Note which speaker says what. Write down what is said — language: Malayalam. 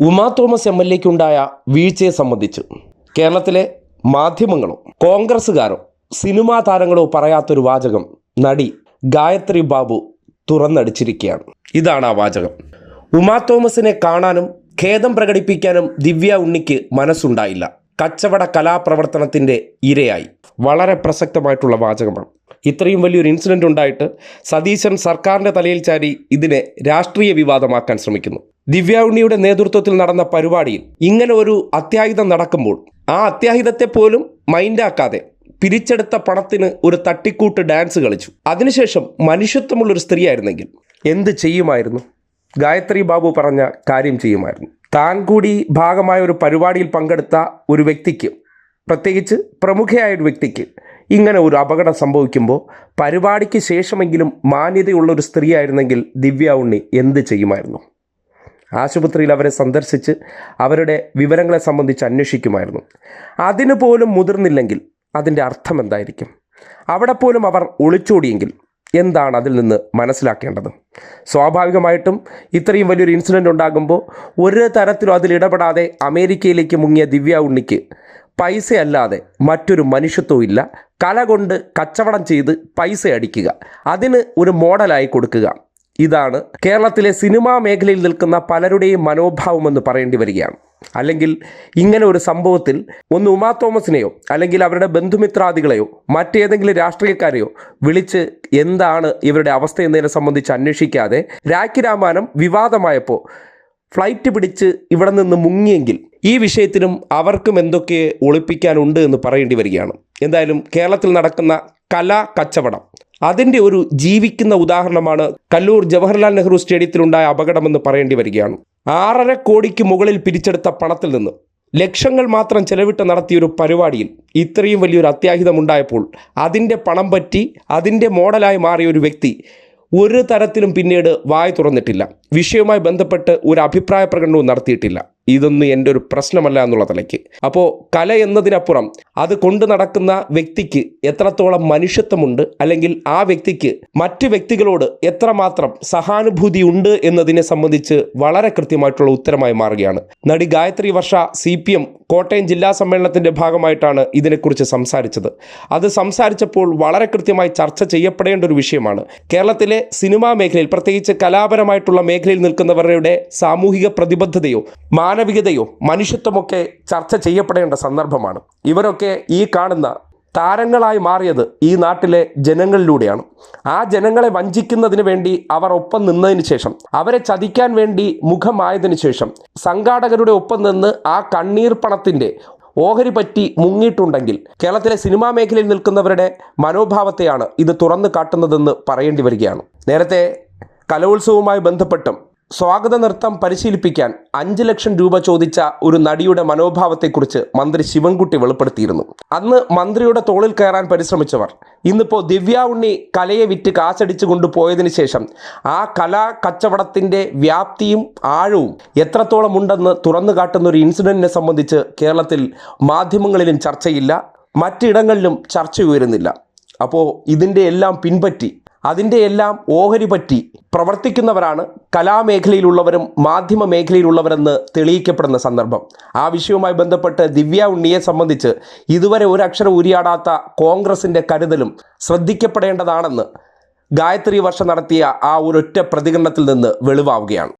Speaker 1: ഉമാ തോമസ് എം എൽ എക്കുണ്ടായ വീഴ്ചയെ സംബന്ധിച്ച് കേരളത്തിലെ മാധ്യമങ്ങളോ കോൺഗ്രസ്സുകാരോ സിനിമാ താരങ്ങളോ പറയാത്തൊരു വാചകം നടി ഗായത്രി ബാബു തുറന്നടിച്ചിരിക്കുകയാണ്. ഇതാണ് ആ വാചകം. ഉമാ തോമസിനെ കാണാനും ഖേദം പ്രകടിപ്പിക്കാനും ദിവ്യ ഉണ്ണിക്ക് മനസ്സുണ്ടായില്ല. കച്ചവട കലാപ്രവർത്തനത്തിന്റെ ഇരയായി. വളരെ പ്രസക്തമായിട്ടുള്ള വാചകമാണ്. ഇത്രയും വലിയൊരു ഇൻസിഡന്റ് ഉണ്ടായിട്ട് സതീശൻ സർക്കാരിന്റെ തലയിൽ ചാരി ഇതിനെ രാഷ്ട്രീയ വിവാദമാക്കാൻ ശ്രമിക്കുന്നു. ദിവ്യ ഉണ്ണിയുടെ നേതൃത്വത്തിൽ നടന്ന പരിപാടിയിൽ ഇങ്ങനെ ഒരു അത്യാഹിതം നടക്കുമ്പോൾ ആ അത്യാഹിതത്തെ പോലും മൈൻഡാക്കാതെ പിരിച്ചെടുത്ത പണത്തിന് ഒരു തട്ടിക്കൂട്ട് ഡാൻസ് കളിച്ചു. അതിനുശേഷം മനുഷ്യത്വമുള്ളൊരു സ്ത്രീയായിരുന്നെങ്കിൽ എന്ത് ചെയ്യുമായിരുന്നു? ഗായത്രി ബാബു പറഞ്ഞ കാര്യം ചെയ്യുമായിരുന്നു. താൻ കൂടി ഭാഗമായ ഒരു പരിപാടിയിൽ പങ്കെടുത്ത ഒരു വ്യക്തിക്ക് പ്രത്യേകിച്ച് പ്രമുഖയായ ഒരു വ്യക്തിക്ക് ഇങ്ങനെ ഒരു അപകടം സംഭവിക്കുമ്പോൾ പരിപാടിക്ക് ശേഷമെങ്കിലും മാന്യതയുള്ള ഒരു സ്ത്രീയായിരുന്നെങ്കിൽ ദിവ്യ ഉണ്ണി എന്ത് ചെയ്യുമായിരുന്നു? ആശുപത്രിയിൽ അവരെ സന്ദർശിച്ച് അവരുടെ വിവരങ്ങളെ സംബന്ധിച്ച് അന്വേഷിക്കുമായിരുന്നു. അതിനു പോലും മുതിർന്നില്ലെങ്കിൽ അതിന്റെ അർത്ഥം എന്തായിരിക്കും? അവിടെ പോലും അവർ ഒളിച്ചോടിയെങ്കിൽ എന്താണ് അതിൽ നിന്ന് മനസ്സിലാക്കേണ്ടത്? സ്വാഭാവികമായിട്ടും ഇത്രയും വലിയൊരു ഇൻസിഡന്റ് ഉണ്ടാകുമ്പോൾ ഒരു തരത്തിലും അതിൽ ഇടപെടാതെ അമേരിക്കയിലേക്ക് മുങ്ങിയ ദിവ്യ ഉണ്ണിക്ക് പൈസയല്ലാതെ മറ്റൊരു മനുഷ്യത്വവും ഇല്ല. കല കൊണ്ട് കച്ചവടം ചെയ്ത് പൈസ അടിക്കുക. അതിന് ഒരു മോഡലായി കൊടുക്കുക. ഇതാണ് കേരളത്തിലെ സിനിമാ മേഖലയിൽ നിൽക്കുന്ന പലരുടെയും മനോഭാവമെന്ന് പറയേണ്ടി വരികയാണ്. അല്ലെങ്കിൽ ഇങ്ങനെ ഒരു സംഭവത്തിൽ ഒന്ന് ഉമാ തോമസിനെയോ അല്ലെങ്കിൽ അവരുടെ ബന്ധുമിത്രാദികളെയോ മറ്റേതെങ്കിലും രാഷ്ട്രീയക്കാരെയോ വിളിച്ച് എന്താണ് ഇവരുടെ അവസ്ഥ എന്നതിനെ സംബന്ധിച്ച് അന്വേഷിക്കാതെ രാഖി രാമാനം വിവാദമായപ്പോൾ ഫ്ലൈറ്റ് പിടിച്ച് ഇവിടെ നിന്ന് മുങ്ങിയെങ്കിൽ ഈ വിഷയത്തിനും അവർക്കും എന്തൊക്കെ ഒളിപ്പിക്കാനുണ്ട് എന്ന് പറയേണ്ടി വരികയാണ്. എന്തായാലും കേരളത്തിൽ നടക്കുന്ന കലാ കച്ചവടം അതിന്റെ ഒരു ജീവിക്കുന്ന ഉദാഹരണമാണ് കല്ലൂർ ജവഹർലാൽ നെഹ്റു സ്റ്റേഡിയത്തിലുണ്ടായ അപകടമെന്ന് പറയേണ്ടി വരികയാണ്. ആറര കോടിക്ക് മുകളിൽ പിരിച്ചെടുത്ത പണത്തിൽ നിന്ന് ലക്ഷങ്ങൾ മാത്രം ചെലവിട്ട് നടത്തിയൊരു പരിപാടിയിൽ ഇത്രയും വലിയൊരു അത്യാഹിതമുണ്ടായപ്പോൾ അതിന്റെ പണം പറ്റി അതിന്റെ മോഡലായി മാറിയ ഒരു വ്യക്തി ഒരു തരത്തിലും പിന്നീട് വായ തുറന്നിട്ടില്ല. വിഷയവുമായി ബന്ധപ്പെട്ട് ഒരു അഭിപ്രായ പ്രകടനവും നടത്തിയിട്ടില്ല. ഇതൊന്നും എന്റെ ഒരു പ്രശ്നമല്ല എന്നുള്ള തലയ്ക്ക്. അപ്പോൾ കല എന്നതിനപ്പുറം അത് കൊണ്ടു നടക്കുന്ന വ്യക്തിക്ക് എത്രത്തോളം മനുഷ്യത്വമുണ്ട് അല്ലെങ്കിൽ ആ വ്യക്തിക്ക് മറ്റ് വ്യക്തികളോട് എത്രമാത്രം സഹാനുഭൂതി ഉണ്ട് എന്നതിനെ സംബന്ധിച്ച് വളരെ കൃത്യമായിട്ടുള്ള ഉത്തരമായി മാറുകയാണ്. നടി ഗായത്രി വർഷ സി കോട്ടയം ജില്ലാ സമ്മേളനത്തിന്റെ ഭാഗമായിട്ടാണ് ഇതിനെക്കുറിച്ച് സംസാരിച്ചത്. അത് സംസാരിച്ചപ്പോൾ വളരെ കൃത്യമായി ചർച്ച ചെയ്യപ്പെടേണ്ട ഒരു വിഷയമാണ്. കേരളത്തിലെ സിനിമാ മേഖലയിൽ പ്രത്യേകിച്ച് കലാപരമായിട്ടുള്ള മേഖലയിൽ നിൽക്കുന്നവരുടെ സാമൂഹിക പ്രതിബദ്ധതയോ മാനവികതയോ മനുഷ്യത്വമൊക്കെ ചർച്ച ചെയ്യപ്പെടേണ്ട സന്ദർഭമാണ്. ഇവരൊക്കെ ഈ കാണുന്ന താരങ്ങളായി മാറിയത് ഈ നാട്ടിലെ ജനങ്ങളിലൂടെയാണ്. ആ ജനങ്ങളെ വഞ്ചിക്കുന്നതിന് വേണ്ടി അവർ ഒപ്പം നിന്നതിന് ശേഷം അവരെ ചതിക്കാൻ വേണ്ടി മുഖമായതിനു ശേഷം സംഘാടകരുടെ ഒപ്പം നിന്ന് ആ കണ്ണീർ പണത്തിന്റെ ഓഹരി പറ്റി മുങ്ങിയിട്ടുണ്ടെങ്കിൽ കേരളത്തിലെ സിനിമാ മേഖലയിൽ നിൽക്കുന്നവരുടെ മനോഭാവത്തെയാണ് ഇത് തുറന്നു കാട്ടുന്നതെന്ന് പറയേണ്ടി വരികയാണ്. നേരത്തെ കലോത്സവവുമായി ബന്ധപ്പെട്ടും സ്വാഗത നൃത്തം പരിശീലിപ്പിക്കാൻ അഞ്ച് ലക്ഷം രൂപ ചോദിച്ച ഒരു നടിയുടെ മനോഭാവത്തെക്കുറിച്ച് മന്ത്രി ശിവൻകുട്ടി വെളിപ്പെടുത്തിയിരുന്നു. അന്ന് മന്ത്രിയുടെ തോളിൽ കയറാൻ പരിശ്രമിച്ചവർ. ഇന്നിപ്പോൾ ദിവ്യ ഉണ്ണി കലയെ വിറ്റ് കാശടിച്ചു കൊണ്ടുപോയതിനു ശേഷം ആ കലാ കച്ചവടത്തിന്റെ വ്യാപ്തിയും ആഴവും എത്രത്തോളം ഉണ്ടെന്ന് തുറന്നു കാട്ടുന്ന ഒരു ഇൻസിഡന്റിനെ സംബന്ധിച്ച് കേരളത്തിൽ മാധ്യമങ്ങളിലും ചർച്ചയില്ല. മറ്റിടങ്ങളിലും ചർച്ച ഉയരുന്നില്ല. അപ്പോൾ ഇതിന്റെ എല്ലാം പിൻപറ്റി അതിന്റെ എല്ലാം ഓഹരി പറ്റി പ്രവർത്തിക്കുന്നവരാണ് കലാമേഖലയിലുള്ളവരും മാധ്യമ മേഖലയിലുള്ളവരെന്ന് തെളിയിക്കപ്പെടുന്ന സന്ദർഭം. ആ വിഷയവുമായി ബന്ധപ്പെട്ട് ദിവ്യ ഉണ്ണിയെ സംബന്ധിച്ച് ഇതുവരെ ഒരക്ഷരം ഉരിയാടാത്ത കോൺഗ്രസിന്റെ കരുതലും ശ്രദ്ധിക്കപ്പെടേണ്ടതാണെന്ന് ഗായത്രി വർഷം നടത്തിയ ആ ഒരൊറ്റ പ്രതികരണത്തിൽ നിന്ന് വെളിവാവുകയാണ്.